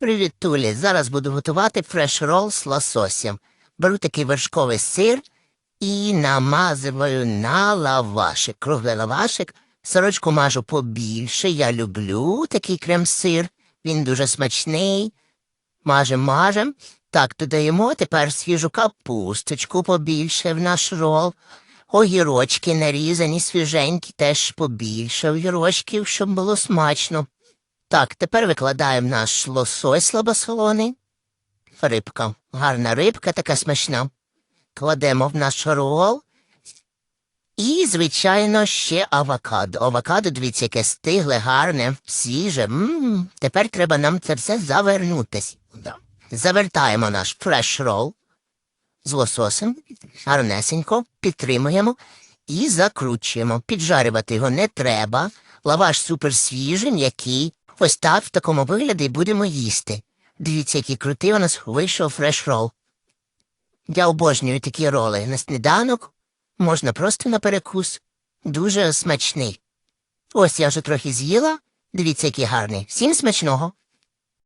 Привіт, Тулі. Зараз буду готувати фреш-рол з лососем. Беру такий вершковий сир і намазую на лавашик. Круглий лавашик. Сорочку мажу побільше. Я люблю такий крем-сир. Він дуже смачний. Мажем, мажем. Так, додаємо тепер свіжу капусточку побільше в наш рол. Огірочки нарізані, свіженькі, теж побільше огірочків, щоб було смачно. Так, тепер викладаємо наш лосось слабосолоний. Рибка. Гарна рибка, така смачна. Кладемо в наш рол. І, звичайно, ще авокадо. Авокадо, дивіться, яке стигле, гарне, свіже. м Тепер треба нам це все завернутись. Да. Завертаємо наш фреш рол з лососем, гарнесенько, підтримуємо і закручуємо. Піджарювати його не треба. Лаваш супер свіжий, м'який. Ось в такому вигляді будемо їсти. Дивіться, який крутий у нас вийшов фреш рол. Я обожнюю такі роли на сніданок, можна просто на перекус. Дуже смачний. Ось я вже трохи з'їла. Дивіться, який гарний. Всім смачного.